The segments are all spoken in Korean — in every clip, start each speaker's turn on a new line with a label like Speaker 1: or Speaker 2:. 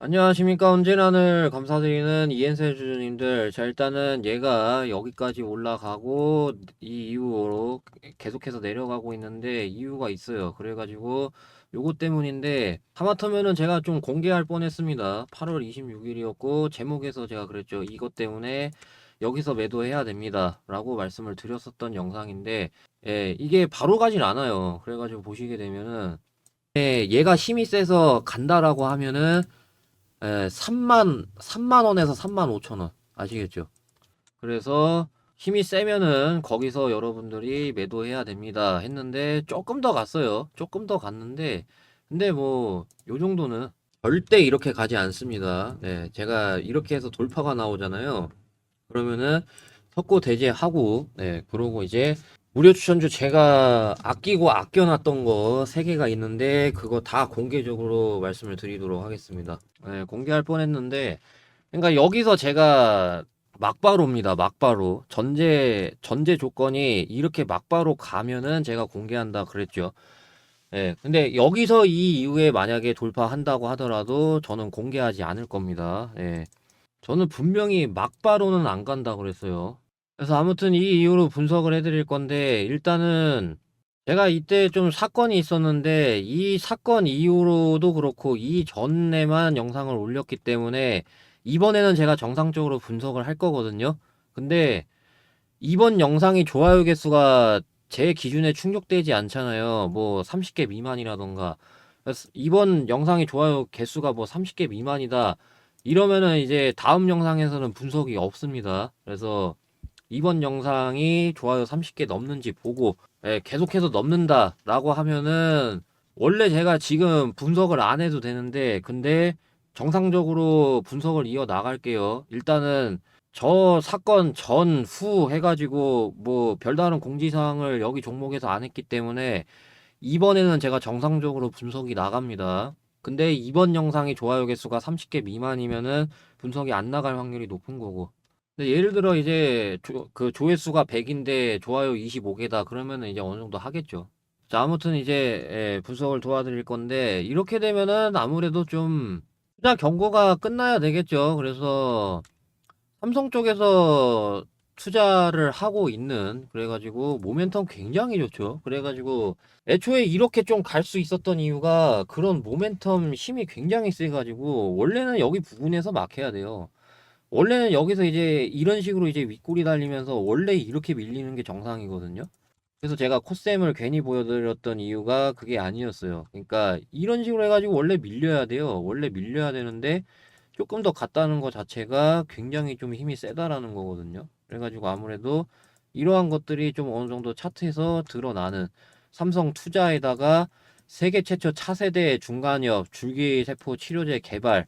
Speaker 1: 안녕하십니까. 언제나늘 감사드리는 이엔세 주주님들. 자, 일단은 얘가 여기까지 올라가고 이 이후로 계속해서 내려가고 있는데 이유가 있어요. 그래가지고 요것 때문인데 하마터면은 제가 좀 공개할 뻔했습니다. 8월 26일이었고 제목에서 제가 그랬죠. 이것 때문에 여기서 매도해야 됩니다. 라고 말씀을 드렸었던 영상인데 예, 이게 바로 가진 않아요. 그래가지고 보시게 되면은 예, 얘가 힘이 세서 간다라고 하면은 예, 3만 3만 원에서 3만 5천 원 아시겠죠? 그래서 힘이 세면은 거기서 여러분들이 매도해야 됩니다 했는데 조금 더 갔어요. 조금 더 갔는데 근데 뭐 요 정도는 절대 이렇게 가지 않습니다. 네, 제가 이렇게 해서 돌파가 나오잖아요. 그러면은 석고 대제하고 네, 그러고 이제 무료 추천주 제가 아끼고 아껴놨던 거 3개가 있는데 그거 다 공개적으로 말씀을 드리도록 하겠습니다. 네, 공개할 뻔했는데 그러니까 여기서 제가 막바로입니다. 막바로. 전제 전제 조건이 이렇게 막바로 가면은 제가 공개한다 그랬죠. 예. 근데 여기서 이 이후에 만약에 돌파한다고 하더라도 저는 공개하지 않을 겁니다. 예. 저는 분명히 막바로는 안 간다 그랬어요. 그래서 아무튼 이 이후로 분석을 해드릴 건데 일단은 제가 이때 좀 사건이 있었는데 이 사건 이후로도 그렇고 이 전에만 영상을 올렸기 때문에 이번에는 제가 정상적으로 분석을 할 거거든요. 근데 이번 영상이 좋아요 개수가 제 기준에 충족되지 않잖아요. 뭐 30개 미만이라던가. 이번 영상이 좋아요 개수가 뭐 30개 미만이다. 이러면은 이제 다음 영상에서는 분석이 없습니다. 그래서 이번 영상이 좋아요 30개 넘는지 보고 예, 계속해서 넘는다라고 하면은 원래 제가 지금 분석을 안 해도 되는데 근데 정상적으로 분석을 이어 나갈게요. 일단은 저 사건 전 후 해가지고 뭐 별다른 공지사항을 여기 종목에서 안 했기 때문에 이번에는 제가 정상적으로 분석이 나갑니다. 근데 이번 영상이 좋아요 개수가 30개 미만이면은 분석이 안 나갈 확률이 높은 거고. 예를 들어 이제 조, 그 조회수가 100인데 좋아요 25개다 그러면은 이제 어느 정도 하겠죠. 자, 아무튼 이제 예, 분석을 도와드릴 건데 이렇게 되면은 아무래도 좀 투자 경고가 끝나야 되겠죠. 그래서 삼성 쪽에서 투자를 하고 있는 그래가지고 모멘텀 굉장히 좋죠. 그래가지고 애초에 이렇게 좀 갈 수 있었던 이유가 그런 모멘텀 힘이 굉장히 세가지고 원래는 여기 부분에서 막해야 돼요. 원래는 여기서 이제 이런 식으로 이제 윗골이 달리면서 원래 이렇게 밀리는 게 정상이거든요. 그래서 제가 코쌤을 괜히 보여드렸던 이유가 그게 아니었어요. 그러니까 이런 식으로 해가지고 원래 밀려야 돼요. 원래 밀려야 되는데 조금 더 갔다는 것 자체가 굉장히 좀 힘이 세다라는 거거든요. 그래가지고 아무래도 이러한 것들이 좀 어느 정도 차트에서 드러나는 삼성 투자에다가 세계 최초 차세대 중간엽 줄기세포 치료제 개발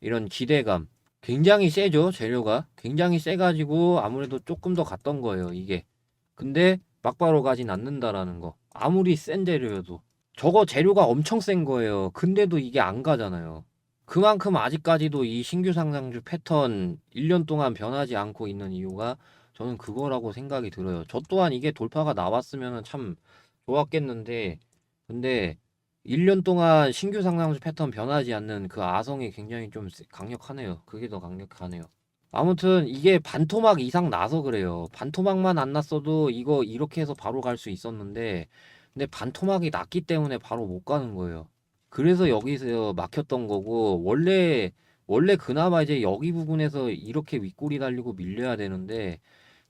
Speaker 1: 이런 기대감 굉장히 세죠 재료가. 굉장히 세가지고 아무래도 조금 더 갔던 거예요 이게. 근데 막바로 가진 않는다라는 거. 아무리 센 재료여도. 저거 재료가 엄청 센 거예요. 근데도 이게 안 가잖아요. 그만큼 아직까지도 이 신규 상장주 패턴 1년 동안 변하지 않고 있는 이유가 저는 그거라고 생각이 들어요. 저 또한 이게 돌파가 나왔으면 참 좋았겠는데, 근데 1년 동안 신규 상장주 패턴 변하지 않는 그 아성이 굉장히 좀 세- 강력하네요. 그게 더 강력하네요. 아무튼 이게 반토막 이상 나서 그래요. 반토막만 안 났어도 이거 이렇게 해서 바로 갈 수 있었는데, 근데 반토막이 났기 때문에 바로 못 가는 거예요. 그래서 여기서 막혔던 거고 원래 원래 그나마 이제 여기 부분에서 이렇게 윗골이 달리고 밀려야 되는데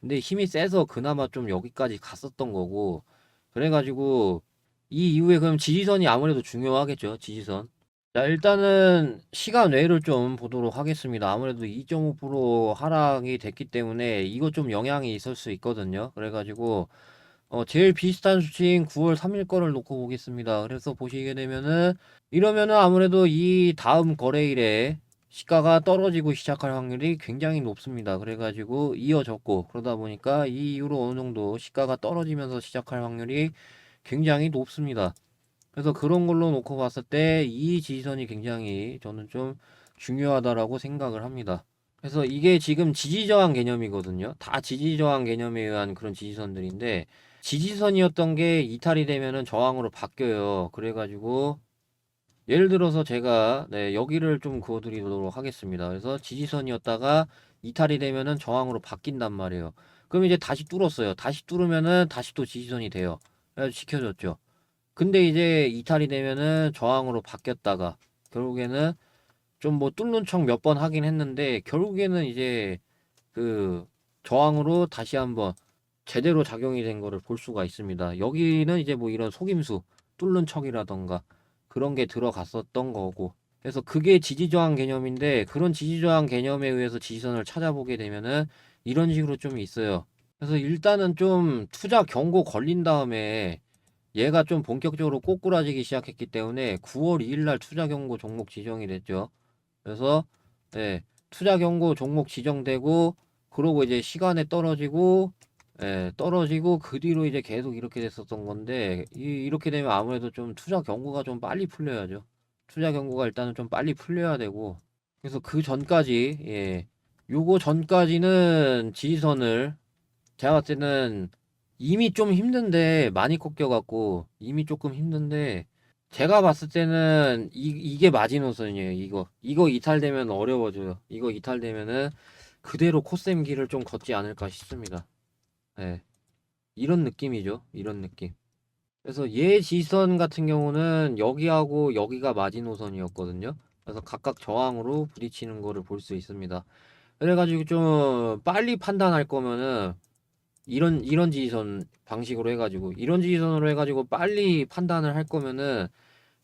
Speaker 1: 근데 힘이 세서 그나마 좀 여기까지 갔었던 거고 그래가지고 이 이후에 그럼 지지선이 아무래도 중요하겠죠 지지선 자 일단은 시간 외를 좀 보도록 하겠습니다 아무래도 2.5% 하락이 됐기 때문에 이거 좀 영향이 있을 수 있거든요 그래가지고 어, 제일 비슷한 수치인 9월 3일 거를 놓고 보겠습니다. 그래서 보시게 되면은 이러면은 아무래도 이 다음 거래일에 시가가 떨어지고 시작할 확률이 굉장히 높습니다. 그래가지고 이어졌고 그러다 보니까 이 이후로 어느 정도 시가가 떨어지면서 시작할 확률이 굉장히 높습니다. 그래서 그런 걸로 놓고 봤을 때 이 지지선이 굉장히 저는 좀 중요하다라고 생각을 합니다. 그래서 이게 지금 지지저항 개념이거든요. 다 지지저항 개념에 의한 그런 지지선들인데 지지선이었던 게 이탈이 되면은 저항으로 바뀌어요. 그래가지고 예를 들어서 제가 네, 여기를 좀 그어드리도록 하겠습니다. 그래서 지지선이었다가 이탈이 되면은 저항으로 바뀐단 말이에요. 그럼 이제 다시 뚫었어요. 다시 뚫으면은 다시 또 지지선이 돼요. 그래서 지켜줬죠. 근데 이제 이탈이 되면은 저항으로 바뀌었다가 결국에는 좀 뭐 뚫는 척 몇 번 하긴 했는데 결국에는 이제 그 저항으로 다시 한번 제대로 작용이 된 거를 볼 수가 있습니다. 여기는 이제 뭐 이런 속임수 뚫는 척이라던가 그런 게 들어갔었던 거고 그래서 그게 지지저항 개념인데 그런 지지저항 개념에 의해서 지지선을 찾아보게 되면은 이런 식으로 좀 있어요. 그래서 일단은 좀 투자 경고 걸린 다음에 얘가 좀 본격적으로 꼬꾸라지기 시작했기 때문에 9월 2일 날 투자 경고 종목 지정이 됐죠. 그래서 예, 투자 경고 종목 지정되고 그러고 이제 시간에 떨어지고 예, 떨어지고 그 뒤로 이제 계속 이렇게 됐었던 건데 이, 이렇게 되면 아무래도 좀 투자 경고가 좀 빨리 풀려야죠. 투자 경고가 일단은 좀 빨리 풀려야 되고 그래서 그 전까지 예, 요거 전까지는 지지선을 제가 봤을 때는 이미 좀 힘든데 많이 꺾여갖고 이미 조금 힘든데 제가 봤을 때는 이, 이게 마지노선이에요. 이거 이거 이탈되면 어려워져요. 이거 이탈되면은 그대로 길을 좀 걷지 않을까 싶습니다. 네. 이런 느낌이죠. 이런 느낌. 그래서 얘 지선 같은 경우는 여기하고 여기가 마지노선이었거든요. 그래서 각각 저항으로 부딪히는 거를 볼 수 있습니다. 그래가지고 좀 빨리 판단할 거면은 이런 이런 지지선 방식으로 해가지고 이런 지지선으로 해가지고 빨리 판단을 할 거면은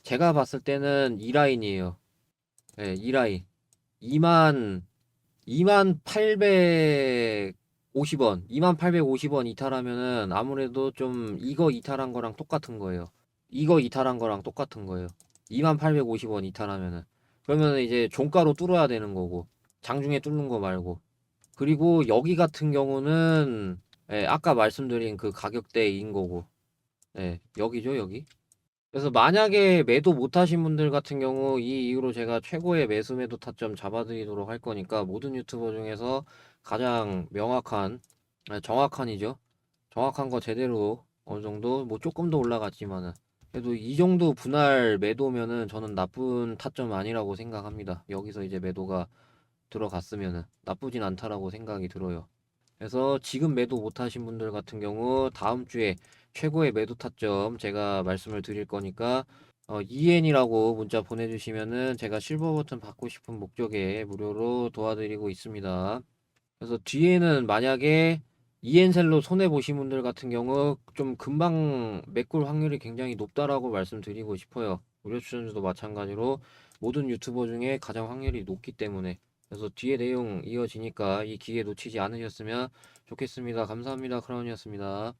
Speaker 1: 제가 봤을 때는 이 라인이에요. 예, 이 라인. 2만 2만 850원, 2만 850원 이탈하면은 아무래도 좀 이거 이탈한 거랑 똑같은 거예요. 이거 이탈한 거랑 똑같은 거예요. 2만 850원 이탈하면은 그러면 이제 종가로 뚫어야 되는 거고 장중에 뚫는 거 말고 그리고 여기 같은 경우는 예, 아까 말씀드린 그 가격대인 거고. 예, 여기죠 여기? 그래서 만약에 매도 못 하신 분들 같은 경우 이 이후로 제가 최고의 매수 매도 타점 잡아드리도록 할 거니까 모든 유튜버 중에서 가장 명확한 아, 정확한이죠? 정확한 거 제대로 어느 정도? 뭐 조금 더 올라갔지만은 그래도 이 정도 분할 매도면은 저는 나쁜 타점 아니라고 생각합니다. 여기서 이제 매도가 들어갔으면은 나쁘진 않다라고 생각이 들어요 그래서 지금 매도 못 하신 분들 같은 경우 다음 주에 최고의 매도 타점 제가 말씀을 드릴 거니까 어, EN이라고 문자 보내주시면은 제가 실버 버튼 받고 싶은 목적에 무료로 도와드리고 있습니다. 그래서 뒤에는 만약에 EN셀로 손해 보신 분들 같은 경우 좀 금방 메꿀 확률이 굉장히 높다라고 말씀드리고 싶어요. 무료 추천주도 마찬가지로 모든 유튜버 중에 가장 확률이 높기 때문에 그래서 뒤에 내용 이어지니까 이 기회 놓치지 않으셨으면 좋겠습니다. 감사합니다. 크라운이었습니다.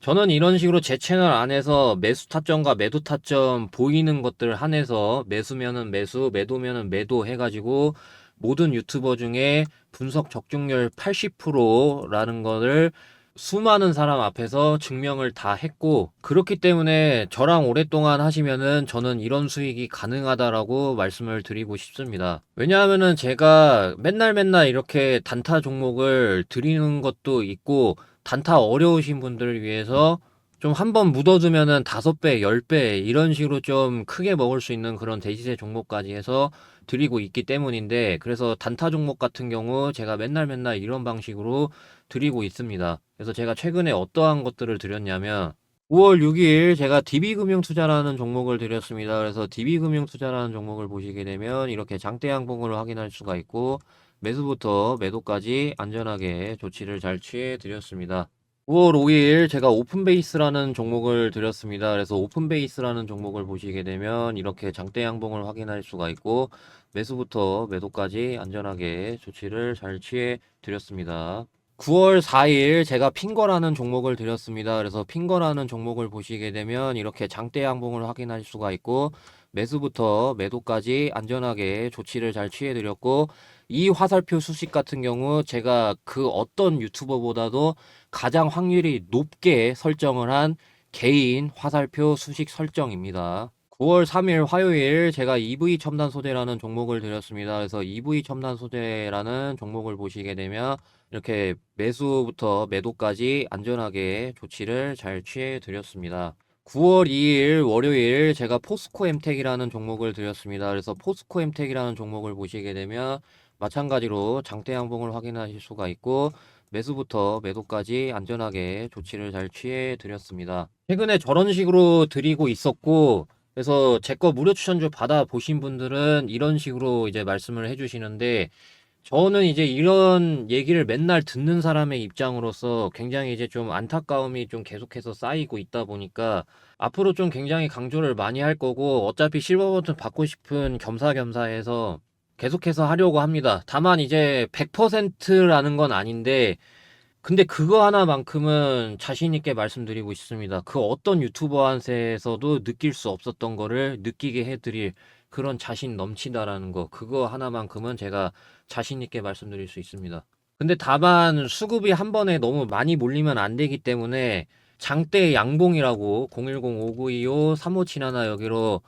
Speaker 1: 저는 이런 식으로 제 채널 안에서 매수 타점과 매도 타점 보이는 것들 한해서 매수면은 매수, 매도면은 매도 해가지고 모든 유튜버 중에 분석 적중률 80%라는 거를 수많은 사람 앞에서 증명을 다 했고 그렇기 때문에 저랑 오랫동안 하시면은 저는 이런 수익이 가능하다라고 말씀을 드리고 싶습니다. 왜냐하면은 제가 맨날 맨날 이렇게 단타 종목을 드리는 것도 있고 단타 어려우신 분들을 위해서 좀 한 번 묻어두면은 다섯 배, 열 배 이런 식으로 좀 크게 먹을 수 있는 그런 대시세 종목까지 해서 드리고 있기 때문인데 그래서 단타 종목 같은 경우 제가 맨날 맨날 이런 방식으로 드리고 있습니다. 그래서 제가 최근에 어떠한 것들을 드렸냐면 5월 6일 제가 DB금융투자라는 종목을 드렸습니다. 그래서 DB금융투자라는 종목을 보시게 되면 이렇게 장대 양봉을 확인할 수가 있고 매수부터 매도까지 안전하게 조치를 잘 취해 드렸습니다. 5월 5일 제가 오픈베이스라는 종목을 드렸습니다. 그래서 오픈베이스라는 종목을 보시게 되면 이렇게 장대 양봉을 확인할 수가 있고 매수부터 매도까지 안전하게 조치를 잘 취해 드렸습니다. 9월 4일 제가 핑거라는 종목을 드렸습니다. 그래서 핑거라는 종목을 보시게 되면 이렇게 장대 양봉을 확인할 수가 있고 매수부터 매도까지 안전하게 조치를 잘 취해 드렸고 이 화살표 수식 같은 경우 제가 그 어떤 유튜버보다도 가장 확률이 높게 설정을 한 개인 화살표 수식 설정입니다. 9월 3일 화요일 제가 EV 첨단 소재라는 종목을 드렸습니다. 그래서 EV 첨단 소재라는 종목을 보시게 되면 이렇게 매수부터 매도까지 안전하게 조치를 잘 취해 드렸습니다. 9월 2일 월요일 제가 포스코 엠텍이라는 종목을 드렸습니다. 그래서 포스코 엠텍이라는 종목을 보시게 되면 마찬가지로 장대 양봉을 확인하실 수가 있고 매수부터 매도까지 안전하게 조치를 잘 취해 드렸습니다. 최근에 저런 식으로 드리고 있었고 그래서 제 거 무료 추천주 받아 보신 분들은 이런 식으로 이제 말씀을 해 주시는데 저는 이제 이런 얘기를 맨날 듣는 사람의 입장으로서 굉장히 이제 좀 안타까움이 좀 계속해서 쌓이고 있다 보니까 앞으로 좀 굉장히 강조를 많이 할 거고 어차피 실버 버튼 받고 싶은 겸사겸사해서 계속해서 하려고 합니다. 다만 이제 100%라는 건 아닌데 근데 그거 하나만큼은 자신 있게 말씀드리고 있습니다. 그 어떤 유튜버한테서도 느낄 수 없었던 거를 느끼게 해드릴 그런 자신 넘치다라는 거 그거 하나만큼은 제가 자신 있게 말씀드릴 수 있습니다. 근데 다만 수급이 한 번에 너무 많이 몰리면 안 되기 때문에 장대 양봉이라고 010-5925-3571 여기로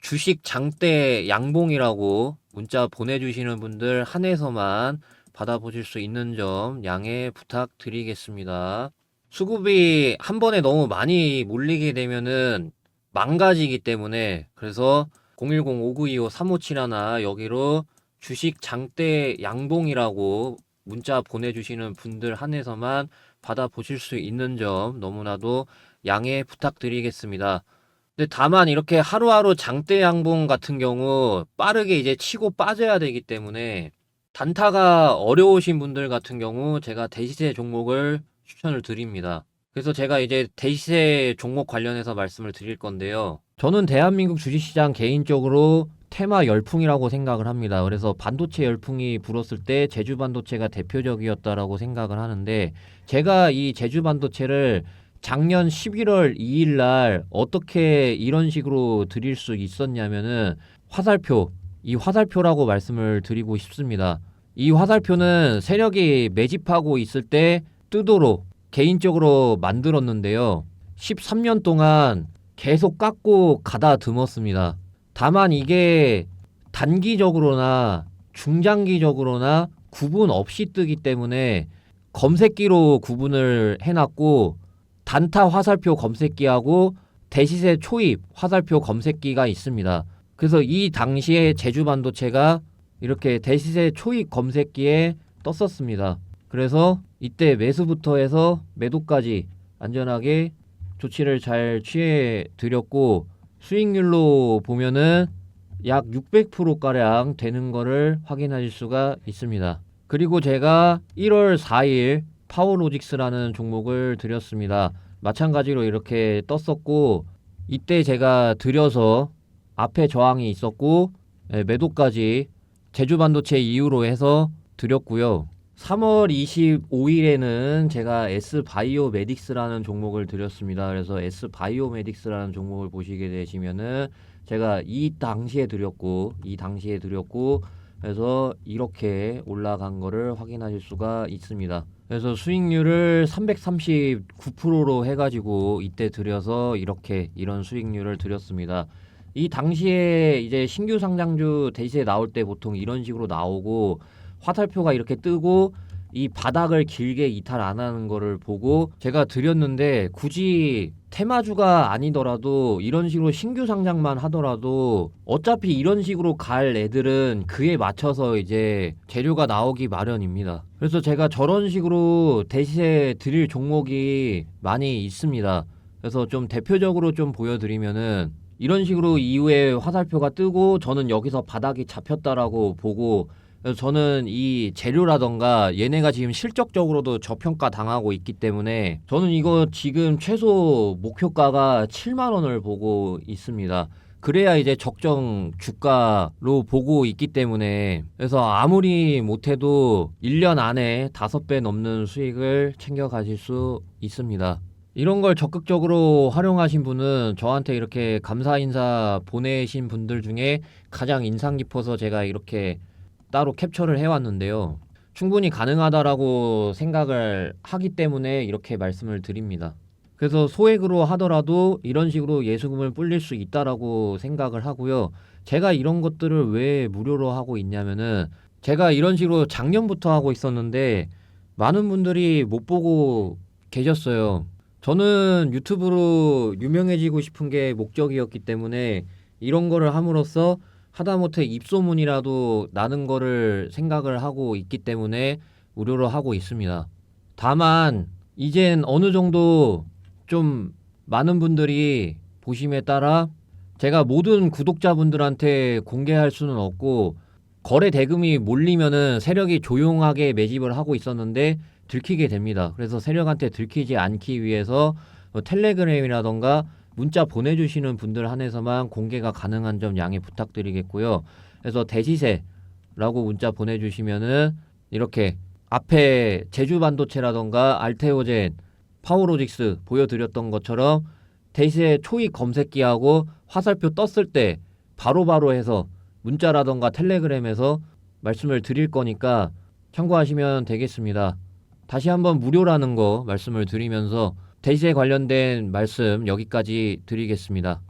Speaker 1: 주식 장대 양봉이라고 문자 보내주시는 분들 한해서만 받아보실 수 있는 점 양해 부탁드리겠습니다. 수급이 한 번에 너무 많이 몰리게 되면은 망가지기 때문에 그래서 010-5925-3571 여기로 주식 장대 양봉이라고 문자 보내주시는 분들 한해서만 받아보실 수 있는 점 너무나도 양해 부탁드리겠습니다. 근데 다만 이렇게 하루하루 장대 양봉 같은 경우 빠르게 이제 치고 빠져야 되기 때문에 단타가 어려우신 분들 같은 경우 제가 대시세 종목을 추천을 드립니다. 그래서 제가 이제 대시세 종목 관련해서 말씀을 드릴 건데요. 저는 대한민국 주식시장 개인적으로 테마 열풍이라고 생각을 합니다. 그래서 반도체 열풍이 불었을 때 제주 반도체가 대표적이었다라고 생각을 하는데 제가 이 제주 반도체를 작년 11월 2일 날 어떻게 이런 식으로 드릴 수 있었냐면은 화살표, 이 화살표라고 말씀을 드리고 싶습니다. 이 화살표는 세력이 매집하고 있을 때 뜨도록 개인적으로 만들었는데요. 13년 동안 계속 깎고 가다듬었습니다. 다만 이게 단기적으로나 중장기적으로나 구분 없이 뜨기 때문에 검색기로 구분을 해놨고 단타 화살표 검색기하고 대시세 초입 화살표 검색기가 있습니다. 그래서 이 당시에 제주 반도체가 이렇게 대시세 초입 검색기에 떴었습니다. 그래서 이때 매수부터 해서 매도까지 안전하게 조치를 잘 취해 드렸고 수익률로 보면은 약 600%가량 되는 거를 확인하실 수가 있습니다. 그리고 제가 1월 4일 파워로직스라는 종목을 드렸습니다. 마찬가지로 이렇게 떴었고 이때 제가 드려서 앞에 저항이 있었고 예, 매도까지 제주반도체 이후로 해서 드렸고요. 3월 25일에는 제가 S바이오메딕스라는 종목을 드렸습니다. 그래서 S바이오메딕스라는 종목을 보시게 되시면은 제가 이 당시에 드렸고 이 당시에 드렸고 그래서 이렇게 올라간 거를 확인하실 수가 있습니다. 그래서 수익률을 339%로 해가지고 이때 드려서 이렇게 이런 수익률을 드렸습니다. 이 당시에 이제 신규 상장주 대시에 나올 때 보통 이런 식으로 나오고 화살표가 이렇게 뜨고 이 바닥을 길게 이탈 안 하는 거를 보고 제가 드렸는데 굳이 테마주가 아니더라도 이런 식으로 신규 상장만 하더라도 어차피 이런 식으로 갈 애들은 그에 맞춰서 이제 재료가 나오기 마련입니다. 그래서 제가 저런 식으로 대시에 드릴 종목이 많이 있습니다. 그래서 좀 대표적으로 좀 보여드리면은 이런 식으로 이후에 화살표가 뜨고 저는 여기서 바닥이 잡혔다라고 보고 그래서 저는 이 재료라던가 얘네가 지금 실적적으로도 저평가 당하고 있기 때문에 저는 이거 지금 최소 목표가가 7만 원을 보고 있습니다. 그래야 이제 적정 주가로 보고 있기 때문에 그래서 아무리 못해도 1년 안에 5배 넘는 수익을 챙겨 가실 수 있습니다. 이런 걸 적극적으로 활용하신 분은 저한테 이렇게 감사 인사 보내신 분들 중에 가장 인상 깊어서 제가 이렇게 따로 캡처를 해왔는데요. 충분히 가능하다라고 생각을 하기 때문에 이렇게 말씀을 드립니다. 그래서 소액으로 하더라도 이런 식으로 예수금을 불릴 수 있다라고 생각을 하고요. 제가 이런 것들을 왜 무료로 하고 있냐면은 제가 이런 식으로 작년부터 하고 있었는데 많은 분들이 못 보고 계셨어요. 저는 유튜브로 유명해지고 싶은 게 목적이었기 때문에 이런 거를 함으로써 하다못해 입소문이라도 나는 거를 생각을 하고 있기 때문에 무료로 하고 있습니다. 다만 이젠 어느 정도 좀 많은 분들이 보심에 따라 제가 모든 구독자분들한테 공개할 수는 없고 거래 대금이 몰리면은 세력이 조용하게 매집을 하고 있었는데 들키게 됩니다. 그래서 세력한테 들키지 않기 위해서 뭐 텔레그램이라던가 문자 보내주시는 분들 한해서만 공개가 가능한 점 양해 부탁드리겠고요. 그래서 대시세라고 문자 보내주시면은 이렇게 앞에 제주 반도체라던가 알테오젠, 파워로직스 보여드렸던 것처럼 대시세 초입 검색기하고 화살표 떴을 때 바로바로 해서 문자라던가 텔레그램에서 말씀을 드릴 거니까 참고하시면 되겠습니다. 다시 한번 무료라는 거 말씀을 드리면서 대시세 관련된 말씀 여기까지 드리겠습니다.